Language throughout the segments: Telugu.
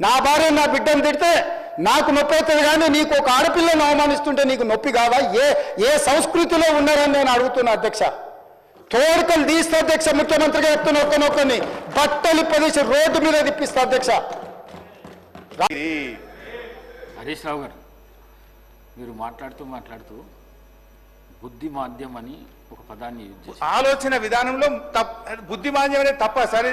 నా భార్య నా బిడ్డను తిడితే నాకు నొప్పి అవుతుంది కానీ నీకు ఒక ఆడపిల్లను అవమానిస్తుంటే నీకు నొప్పి కావా? ఏ ఏ సంస్కృతిలో ఉన్నారని నేను అడుగుతున్నా అధ్యక్ష. తోడుకలు తీస్తే అధ్యక్ష ముఖ్యమంత్రిగా చెప్తున్న ఒక్కనొక్కని. బట్టలు ప్రదేశం రోడ్డు మీద తిప్పిస్తా అధ్యక్ష. హరీష్ రావు గారు మీరు మాట్లాడుతూ మాట్లాడుతూ బుద్ధి మాధ్యం అని ఒక పదాన్ని యూజ్ ఆలోచన విధానంలో తప్ బుద్ధిమాంద్యం అనేది తప్ప సార్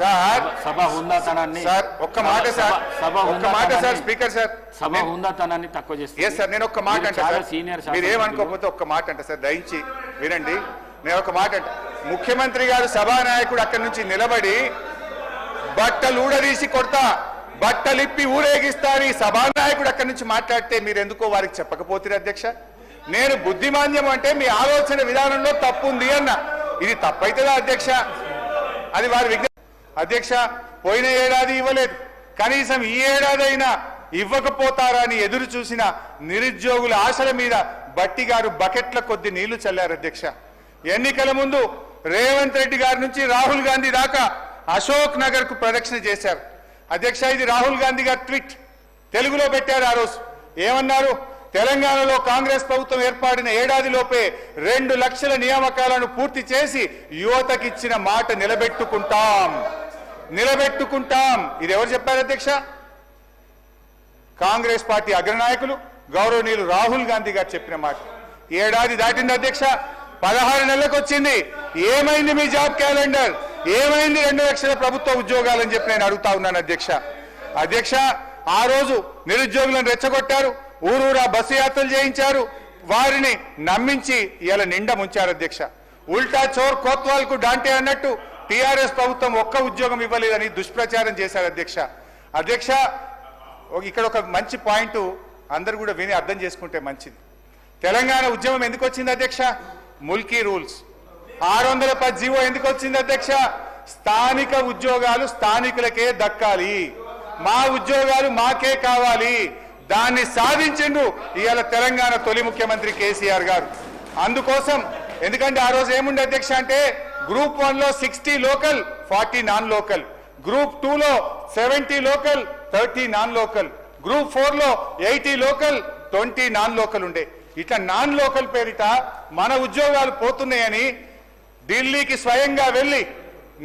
సార్ సభ హుందాతనాన్ని సార్ ఒక్క మాట సార్ సభ- ఒక్క మాట సార్ స్పీకర్ సార్. సభ హుందాతనాన్ని తక్కువ ఎస్ సార్ నేను ఒక్క మాట అంటే సార్. సీనియర్ మీరు ఏమనుకోకపోతే ఒక్క మాట అంటే సార్ దయించి వినండి. నేను ఒక మాట అంటే. ముఖ్యమంత్రి గారు సభానాయకుడు అక్కడి నుంచి నిలబడి బట్టలు ఊడదీసి కొడతా బట్టలిప్పి ఊరేగిస్తా అని సభానాయకుడు అక్కడి నుంచి మాట్లాడితే మీరు ఎందుకో వారికి చెప్పకపోతే అధ్యక్ష? నేను బుద్ధిమాన్యం అంటే మీ ఆలోచన విధానంలో తప్పు ఉంది అన్న. ఇది తప్పైతుందా అధ్యక్ష? అది వారి అధ్యక్ష పోయిన ఏడాది ఇవ్వలేదు. కనీసం ఈ ఏడాది అయినా ఇవ్వకపోతారా అని ఎదురు చూసిన నిరుద్యోగుల ఆశల మీద బట్టి గారు బకెట్ల కొద్ది నీళ్ళు చల్లారు అధ్యక్ష. ఎన్నికల ముందు రేవంత్ రెడ్డి గారి నుంచి రాహుల్ గాంధీ దాకా అశోక్ నగర్కు ప్రదక్షిణ చేశారు. అధ్యక్ష ఇది రాహుల్ గాంధీ గారు ట్వీట్. తెలుగులో పెట్టారు ఆ రోజు. ఏమన్నారు? తెలంగాణలో కాంగ్రెస్ ప్రభుత్వం ఏర్పడిన ఏడాదిలోపే రెండు లక్షల నియామకాలను పూర్తి చేసి యువతకిచ్చిన మాట నిలబెట్టుకుంటాం. నిలబెట్టుకుంటాం. ఇది ఎవరు చెప్పారు అధ్యక్ష? కాంగ్రెస్ పార్టీ అగ్రనాయకులు గౌరవనీయులు రాహుల్ గాంధీ గారు చెప్పిన మాట. ఏడాది దాటింది అధ్యక్ష. పదహారు నెలలకు వచ్చింది. ఏమైంది మీ జాబ్ క్యాలెండర్? ఏమైంది రెండు లక్షల ప్రభుత్వ ఉద్యోగాలని చెప్పి నేను అడుగుతా ఉన్నాను అధ్యక్ష. అధ్యక్ష ఆ రోజు నిరుద్యోగులను రెచ్చగొట్టారు. ఊరూరా బస్సు యాత్రలు చేయించారు. వారిని నమ్మించి ఇలా నిండా ముంచారు అధ్యక్ష. ఉల్టా చోర్ కోత్వాల్కు డాంటే అన్నట్టు టిఆర్ఎస్ ప్రభుత్వం ఒక్క ఉద్యోగం ఇవ్వలేదని దుష్ప్రచారం చేశారు అధ్యక్ష. అధ్యక్ష ఒక- ఇక్కడ ఒక మంచి పాయింట్ అందరు కూడా విని అర్థం చేసుకుంటే మంచిది. తెలంగాణ ఉద్యమం ఎందుకు వచ్చింది అధ్యక్ష? ముల్కీ రూల్స్. ఆరు వందల పది జీవో ఎందుకు వచ్చింది అధ్యక్ష? స్థానిక ఉద్యోగాలు స్థానికులకే దక్కాలి. మా ఉద్యోగాలు మాకే కావాలి. దాన్ని సాధించిండు ఇవాళ తెలంగాణ తొలి ముఖ్యమంత్రి కేసీఆర్ గారు. అందుకోసం ఎందుకంటే ఆ రోజు ఏముండే అధ్యక్ష అంటే గ్రూప్ వన్లో sixty local forty non local. Group టూలో seventy local thirty non local. Group ఫోర్లో eighty local twenty non local ఉండే. ఇట్లా నాన్ లోకల్ పేరిట మన ఉద్యోగాలు పోతున్నాయని ఢిల్లీకి స్వయంగా వెళ్ళి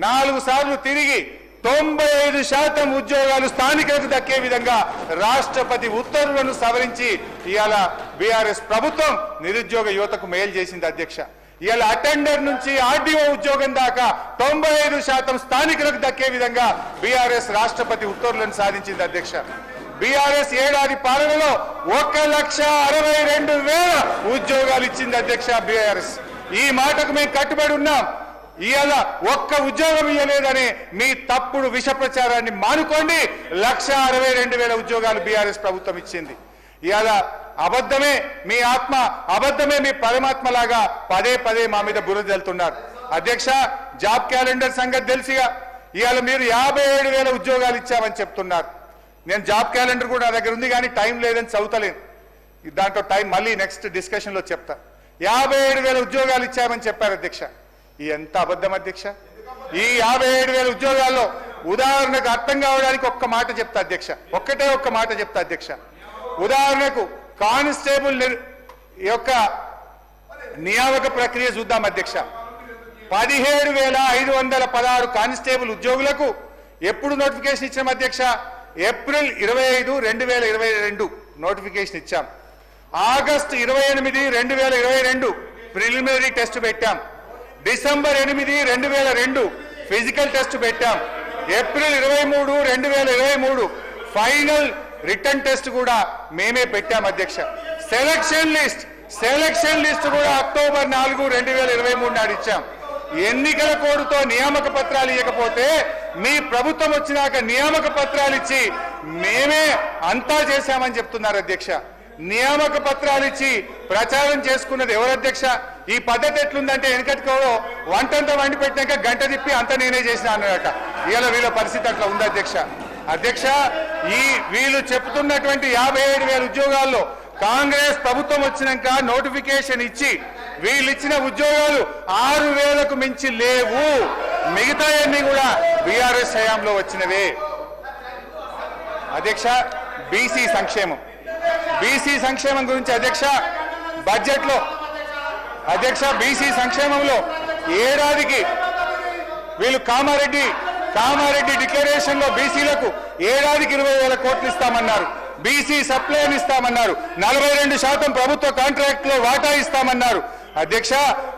నాలుగు సార్లు తిరిగి తొంభై ఐదు శాతం ఉద్యోగాలు స్థానికులకు దక్కే విధంగా రాష్ట్రపతి ఉత్తర్వులను సవరించి ఇవాళ బీఆర్ఎస్ ప్రభుత్వం నిరుద్యోగ యువతకు మేలు చేసింది అధ్యక్ష. ఇవాళ అటెండర్ నుంచి ఆర్డీఓ ఉద్యోగం దాకా తొంభై ఐదు శాతం స్థానికులకు దక్కే విధంగా బీఆర్ఎస్ రాష్ట్రపతి ఉత్తర్వులను సాధించింది అధ్యక్ష. బీఆర్ఎస్ ఏడాది పాలనలో ఒక లక్ష అరవై రెండు వేల ఉద్యోగాలు ఇచ్చింది అధ్యక్ష బీఆర్ఎస్. ఈ మాటకు మేము కట్టుబడి ఉన్నాం. ఇవాళ ఒక్క ఉద్యోగం ఇవ్వలేదనే మీ తప్పుడు విష ప్రచారాన్ని మానుకోండి. లక్ష అరవై రెండు వేల ఉద్యోగాలు బీఆర్ఎస్ ప్రభుత్వం ఇచ్చింది. ఇవాళ అబద్ధమే మీ ఆత్మ అబద్ధమే మీ పరమాత్మ లాగా పదే పదే మా మీద బురద వెళ్తున్నారు అధ్యక్ష జాబ్ క్యాలెండర్ సంగతి తెలిసిగా. ఇవాళ మీరు యాభై ఏడు వేల ఉద్యోగాలు ఇచ్చామని చెప్తున్నారు. నేను జాబ్ క్యాలెండర్ కూడా నా దగ్గర ఉంది కానీ టైం లేదని చదువుతలేను. దాంట్లో టైం మళ్ళీ నెక్స్ట్ డిస్కషన్లో చెప్తా. యాభై ఏడు వేల ఉద్యోగాలు ఇచ్చామని చెప్పారు అధ్యక్ష. ఈ ఎంత అబద్ధం అధ్యక్ష? ఈ యాభై ఏడు వేల ఉద్యోగాల్లో ఉదాహరణకు అర్థం కావడానికి ఒక్క మాట చెప్తా అధ్యక్ష. ఒక్కటే ఒక్క మాట చెప్తా అధ్యక్ష. ఉదాహరణకు కానిస్టేబుల్ యొక్క నియామక ప్రక్రియ చూద్దాం అధ్యక్ష. పదిహేడు వేల ఐదు వందల పదహారు కానిస్టేబుల్ ఉద్యోగులకు ఎప్పుడు నోటిఫికేషన్ ఇచ్చాం అధ్యక్ష? ఏప్రిల్ ఇరవై ఐదు రెండు వేల ఇరవై రెండు నోటిఫికేషన్ ఇచ్చాం. ఆగస్టు ఇరవై ఎనిమిది రెండు వేల ఇరవై రెండు ప్రిలిమినరీ టెస్ట్ పెట్టాం. డిసెంబర్ ఎనిమిది రెండు వేల రెండు ఫిజికల్ టెస్ట్ పెట్టాం. ఏప్రిల్ ఇరవై మూడు రెండు వేల ఇరవై మూడు ఫైనల్ రిటర్న్ టెస్ట్ కూడా మేమే పెట్టాం అధ్యక్ష. సెలక్షన్ లిస్ట్ సెలక్షన్ లిస్ట్ కూడా అక్టోబర్ నాలుగు రెండు వేల ఇరవై మూడు నాడు ఇచ్చాం. ఎన్నికల కోడుతో నియామక పత్రాలు ఇవ్వకపోతే మీ ప్రభుత్వం వచ్చినాక నియామక పత్రాలు ఇచ్చి మేమే అంతా చేశామని చెప్తున్నారు అధ్యక్ష. నియామక పత్రాలు ఇచ్చి ప్రచారం చేసుకున్నది ఎవరు అధ్యక్ష? ఈ పద్ధతి ఎట్లుందంటే వెనకటికో వంటంతా వండి పెట్టినాక గంట తిప్పి అంత నేనే చేసిన అన్నట ఇలా వీళ్ళ పరిస్థితి అట్లా ఉంది అధ్యక్ష. అధ్యక్ష ఈ వీళ్ళు చెప్తున్నటువంటి యాభై ఏడు వేల ఉద్యోగాల్లో కాంగ్రెస్ ప్రభుత్వం వచ్చినాక నోటిఫికేషన్ ఇచ్చి వీళ్ళు ఇచ్చిన ఉద్యోగాలు ఆరు వేలకు మించి లేవు. మిగతా అన్ని కూడా బీఆర్ఎస్ హయాంలో వచ్చినవే. అధ్యక్ష బీసీ సంక్షేమం. బీసీ సంక్షేమం గురించి అధ్యక్ష బడ్జెట్లో అధ్యక్ష బీసీ సంక్షేమంలో ఏడాదికి వీళ్ళు కామారెడ్డి కామారెడ్డి డిక్లరేషన్లో బీసీలకు ఏడాదికి ఇరవై వేల కోట్లు ఇస్తామన్నారు. బీసీ సప్లైన్ ఇస్తామన్నారు. నలభై రెండు శాతం ప్రభుత్వ కాంట్రాక్ట్లో వాటా ఇస్తామన్నారు. అధ్యక్ష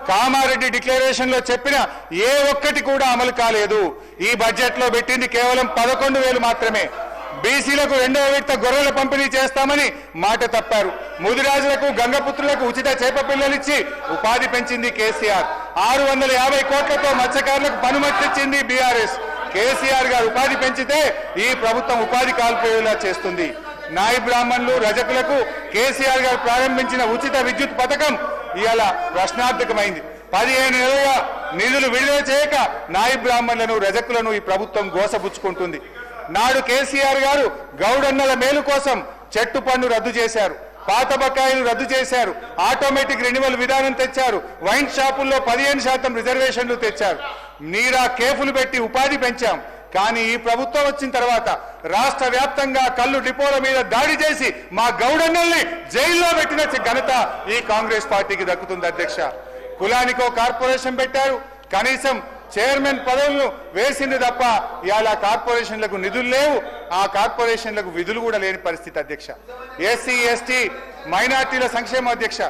కామారెడ్డి డిక్లరేషన్లో చెప్పిన ఏ ఒక్కటి కూడా అమలు కాలేదు. ఈ బడ్జెట్లో పెట్టింది కేవలం పదకొండు వేలు మాత్రమే. బీసీలకు రెండవ విడత గొర్రెల పంపిణీ చేస్తామని మాట తప్పారు. ముదిరాజులకు గంగపుత్రులకు ఉచిత చేప పిల్లలిచ్చి ఉపాధి పెంచింది కేసీఆర్. ఆరు వందల యాభై కోట్లతో మత్స్యకారులకు పనుమతిచ్చింది బీఆర్ఎస్ కేసీఆర్ గారు ఉపాధి పెంచితే ఈ ప్రభుత్వం ఉపాధి కాల్పోయేలా చేస్తుంది. నాయి బ్రాహ్మణులు రజకులకు కేసీఆర్ గారు ప్రారంభించిన ఉచిత విద్యుత్ పథకం ఇవాళ ప్రశ్నార్థకమైంది. పదిహేను నెలలుగా నిధులు విడుదల చేయక నాయి బ్రాహ్మణులను రజకులను ఈ ప్రభుత్వం గోసపుచ్చుకుంటుంది. నాడు కేసీఆర్ గారు గౌడన్నల మేలు కోసం చెట్టు పన్ను రద్దు చేశారు. పాత బకాయిలు రద్దు చేశారు. ఆటోమేటిక్ రెన్యువల్ విధానం తెచ్చారు. వైన్ షాపుల్లో పదిహేను శాతం రిజర్వేషన్లు తెచ్చారు. నీరా కేఫులు పెట్టి ఉపాధి పెంచాం. కానీ ఈ ప్రభుత్వం వచ్చిన తర్వాత రాష్ట్ర వ్యాప్తంగా కళ్ళు డిపోల మీద దాడి చేసి మా గౌడన్నల్ని జైల్లో పెట్టిన ఘనత ఈ కాంగ్రెస్ పార్టీకి దక్కుతుంది అధ్యక్ష. కులానికో కార్పొరేషన్ పెట్టారు. కనీసం చైర్మన్ పదవులను వేసింది తప్ప ఇవాళ కార్పొరేషన్లకు నిధులు లేవు. ఆ కార్పొరేషన్లకు విధులు కూడా లేని పరిస్థితి అధ్యక్ష. ఎస్సీ ఎస్టీ మైనార్టీల సంక్షేమ అధ్యక్ష.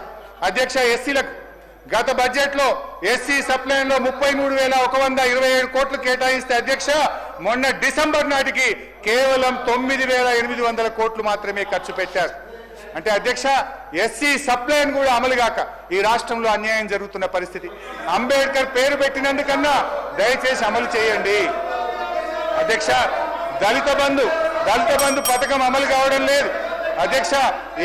అధ్యక్ష ఎస్సీలకు గత బడ్జెట్లో ఎస్సీ సప్లైన్లో ముప్పై మూడు వేల ఒక వంద ఇరవై ఏడు కోట్లు కేటాయిస్తే అధ్యక్ష మొన్న డిసెంబర్ నాటికి కేవలం తొమ్మిది వేల ఎనిమిది వందల కోట్లు మాత్రమే ఖర్చు పెట్టారు. అంటే అధ్యక్ష ఎస్సీ సప్లైన్ కూడా అమలు కాక ఈ రాష్ట్రంలో అన్యాయం జరుగుతున్న పరిస్థితి. అంబేద్కర్ పేరు పెట్టినందుకన్నా దయచేసి అమలు చేయండి. అధ్యక్ష దళిత బంధు దళిత బంధు పథకం అమలు కావడం లేదు. అధ్యక్ష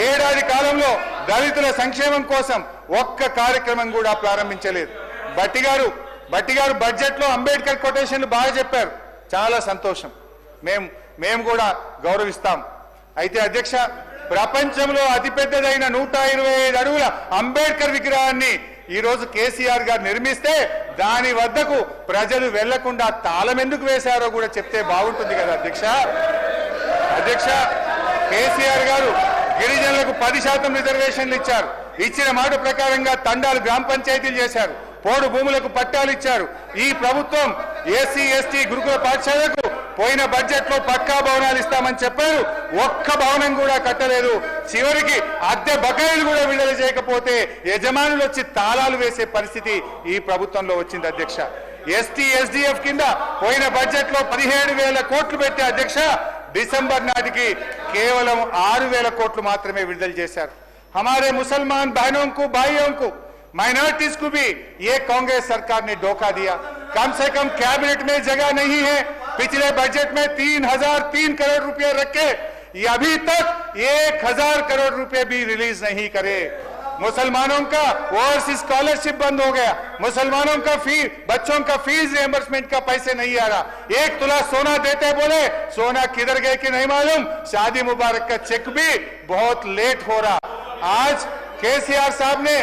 ఏడాది కాలంలో దళితుల సంక్షేమం కోసం ఒక్క కార్యక్రమం కూడా ప్రారంభించలేదు. బట్టి గారు బట్టి గారు బడ్జెట్లో అంబేద్కర్ కొటేషన్లు బాగా చెప్పారు. చాలా సంతోషం. మేము మేము కూడా గౌరవిస్తాం. అయితే అధ్యక్ష ప్రపంచంలో అతిపెద్దదైన నూట ఇరవై ఐదు అడుగుల అంబేద్కర్ విగ్రహాన్ని ఈ రోజు కేసీఆర్ గారు నిర్మిస్తే దాని వద్దకు ప్రజలు వెళ్ళకుండా తాళం ఎందుకు వేశారో కూడా చెప్తే బాగుంటుంది కదా అధ్యక్ష. అధ్యక్ష కేసీఆర్ గారు గిరిజనులకు పది శాతం రిజర్వేషన్లు ఇచ్చారు. ఇచ్చిన మాట ప్రకారంగా తండాలు గ్రామ పంచాయతీలు చేశారు. పోడు భూములకు పట్టాలు ఇచ్చారు. ఈ ప్రభుత్వం ఎస్సీ ఎస్టీ గురుకుల పాఠశాలకు పోయిన బడ్జెట్లో పక్కా భవనాలు ఇస్తామని చెప్పారు. ఒక్క భవనం కూడా కట్టలేదు. చివరికి అద్దె బకాయిలు కూడా విడుదల చేయకపోతే యజమానులు వచ్చి తాళాలు వేసే పరిస్థితి ఈ ప్రభుత్వంలో వచ్చింది అధ్యక్ష. ఎస్టీ ఎస్డిఎఫ్ కింద పోయిన బడ్జెట్లో పదిహేడు వేల కోట్లు పెట్టే అధ్యక్ష డిసెంబర్ నాటికి కేవలం ఆరు వేల కోట్లు మాత్రమే విడుదల చేశారు. हमारे मुसलमान बहनों को, भाइयों को माइनॉरिटीज को भी ये कांग्रेस सरकार ने धोखा दिया। कम से कम कैबिनेट में जगह नहीं है। पिछले बजट में तीन हज़ार तीन करोड़ रुपए रखे। अभी तक एक हज़ार करोड़ रुपए भी रिलीज़ नहीं करे। मुसलमानों का ओवरसीज स्कॉलरशिप बंद हो गया। मुसलमानों का फ़ी बच्चों का फ़ीस रिएम्बर्समेंट का पैसे नहीं आ रहा। एक तुला सोना देते बोले, सोना किधर गए कि नहीं मालूम? शादी मुबारक का चेक भी बहुत लेट हो रहा। आज केसीआर साहब ने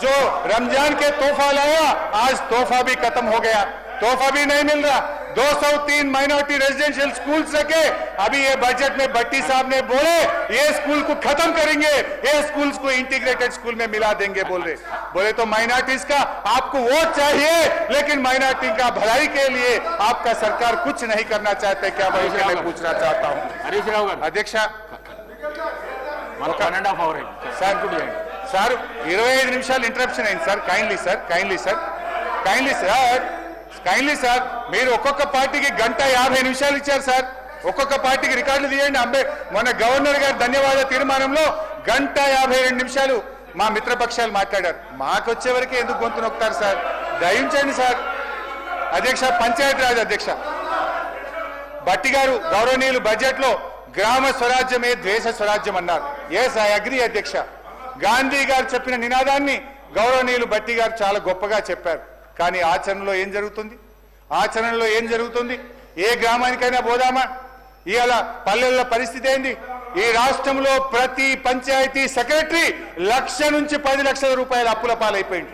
जो रमज़ान के तोहफा लाया आज तोहफा भी खत्म हो गया। तोहफा भी नहीं मिल रहा। 203 माइनॉरिटी रेजिडेंशियल स्कूल रखे। अभी ये बजट में भट्टी साहब ने बोले ये स्कूल को खत्म करेंगे ये स्कूल को इंटीग्रेटेड स्कूल में मिला देंगे बोल रहे। बोले तो माइनॉरिटीज का आपको वोट चाहिए लेकिन माइनॉरिटी का भलाई के लिए आपका सरकार कुछ नहीं करना चाहते क्या मैं पूछना चाहता हूँ? अध्यक्षा Rao one and half hour sir sir ఇరవై ఐదు నిమిషాలు ఇంటరప్షన్ అయింది. Sir kindly sir kindly sir kindly sir kindly sir మీరు ఒక్కొక్క పార్టీకి గంట యాభై నిమిషాలు ఇచ్చారు సార్ ఒక్కొక్క పార్టీకి రికార్డులు తీయండి. అంబే మొన్న గవర్నర్ గారి ధన్యవాద తీర్మానంలో గంట యాభై రెండు నిమిషాలు మా మిత్రపక్షాలు మాట్లాడారు. మాకు వచ్చేవరకే ఎందుకు గొంతు నొక్కుతారు సార్ దయించండి సార్ అధ్యక్ష పంచాయతీరాజ్ అధ్యక్ష. భట్టి గారు గౌరవనీయులు బడ్జెట్లో గ్రామ స్వరాజ్యమే దేశ స్వరాజ్యం అన్నారు. ఎస్ ఐ అగ్రి అధ్యక్ష. గాంధీ గారు చెప్పిన నినాదాన్ని గౌరవనీయులు బట్టి గారు చాలా గొప్పగా చెప్పారు. కానీ ఆచరణలో ఏం జరుగుతుంది? ఆచరణలో ఏం జరుగుతుంది? ఏ గ్రామానికైనా పోదామా? ఇవాళ పల్లెల పరిస్థితి ఏంది? ఈ రాష్ట్రంలో ప్రతి పంచాయతీ సెక్రటరీ లక్ష నుంచి పది లక్షల రూపాయల అప్పుల పాలైపోయింది.